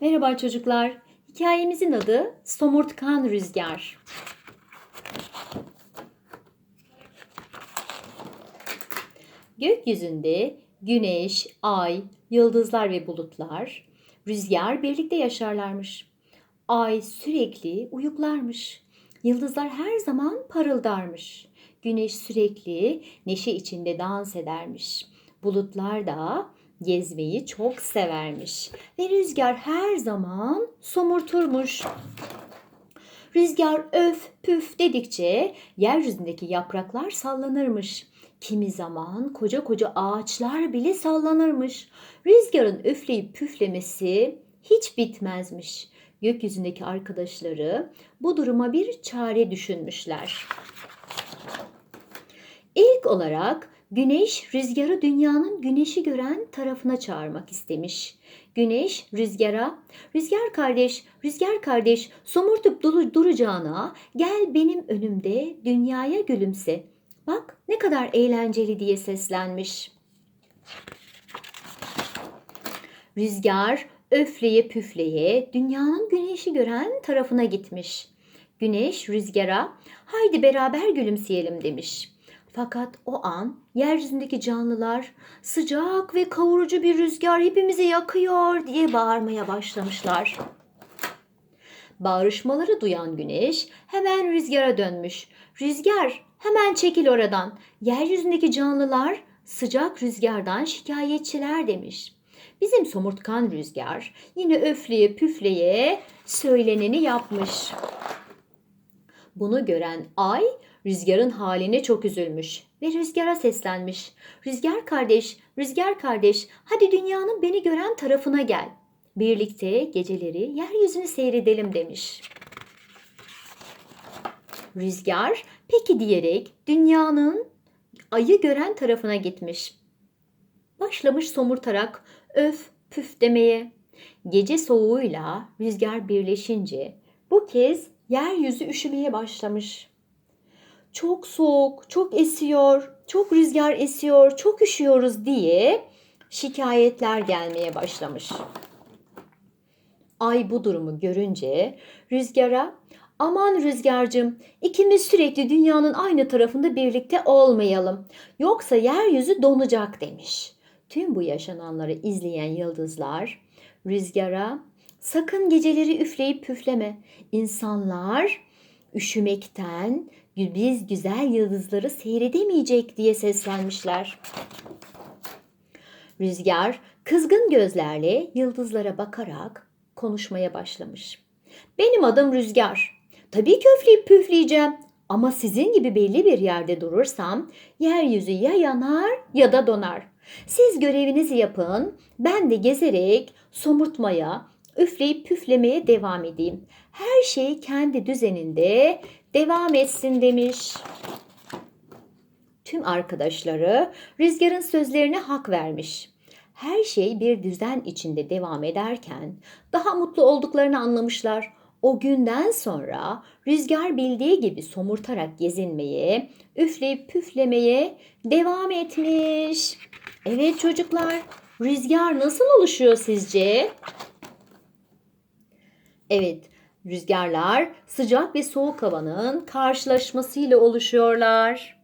Merhaba çocuklar. Hikayemizin adı Somurtkan Rüzgar. Gökyüzünde güneş, ay, yıldızlar ve bulutlar, rüzgar birlikte yaşarlarmış. Ay sürekli uyuklarmış. Yıldızlar her zaman parıldarmış. Güneş sürekli neşe içinde dans edermiş. Bulutlar da gezmeyi çok severmiş. Ve rüzgar her zaman somurturmuş. Rüzgar öf püf dedikçe yeryüzündeki yapraklar sallanırmış. Kimi zaman koca koca ağaçlar bile sallanırmış. Rüzgarın üfleyip püflemesi hiç bitmezmiş. Gökyüzündeki arkadaşları bu duruma bir çare düşünmüşler. İlk olarak Güneş rüzgarı dünyanın güneşi gören tarafına çağırmak istemiş. Güneş rüzgara, rüzgar kardeş, rüzgar kardeş somurtup duracağına gel benim önümde dünyaya gülümse. Bak ne kadar eğlenceli diye seslenmiş. Rüzgar öfleye püfleye dünyanın güneşi gören tarafına gitmiş. Güneş rüzgara haydi beraber gülümseyelim demiş. Fakat o an yeryüzündeki canlılar sıcak ve kavurucu bir rüzgar hepimizi yakıyor diye bağırmaya başlamışlar. Bağırışmaları duyan güneş hemen rüzgara dönmüş. Rüzgar hemen çekil oradan. Yeryüzündeki canlılar sıcak rüzgardan şikayetçiler demiş. Bizim somurtkan rüzgar yine öfleye püfleye söyleneni yapmış. Bunu gören ay rüzgarın haline çok üzülmüş ve rüzgara seslenmiş. Rüzgar kardeş, rüzgar kardeş, hadi dünyanın beni gören tarafına gel. Birlikte geceleri yeryüzünü seyredelim demiş. Rüzgar peki diyerek dünyanın ayı gören tarafına gitmiş. Başlamış somurtarak öf püf demeye. Gece soğuğuyla rüzgar birleşince bu kez yeryüzü üşümeye başlamış. Çok soğuk, çok esiyor, çok rüzgar esiyor, çok üşüyoruz diye şikayetler gelmeye başlamış. Ay bu durumu görünce rüzgara aman rüzgarcığım ikimiz sürekli dünyanın aynı tarafında birlikte olmayalım. Yoksa yeryüzü donacak demiş. Tüm bu yaşananları izleyen yıldızlar rüzgara sakın geceleri üfleyip püfleme. İnsanlar üşümekten biz güzel yıldızları seyredemeyecek diye seslenmişler. Rüzgar kızgın gözlerle yıldızlara bakarak konuşmaya başlamış. Benim adım Rüzgar. Tabii ki üfleyip püfleyeceğim. Ama sizin gibi belli bir yerde durursam yeryüzü ya yanar ya da donar. Siz görevinizi yapın, ben de gezerek somurtmaya, üfleyip püflemeye devam edeyim. Her şey kendi düzeninde devam etsin demiş. Tüm arkadaşları rüzgarın sözlerine hak vermiş. Her şey bir düzen içinde devam ederken daha mutlu olduklarını anlamışlar. O günden sonra rüzgar bildiği gibi somurtarak gezinmeye, üfleyip püflemeye devam etmiş. Evet çocuklar, rüzgar nasıl oluşuyor sizce? Evet, rüzgarlar sıcak ve soğuk havanın karşılaşmasıyla oluşuyorlar.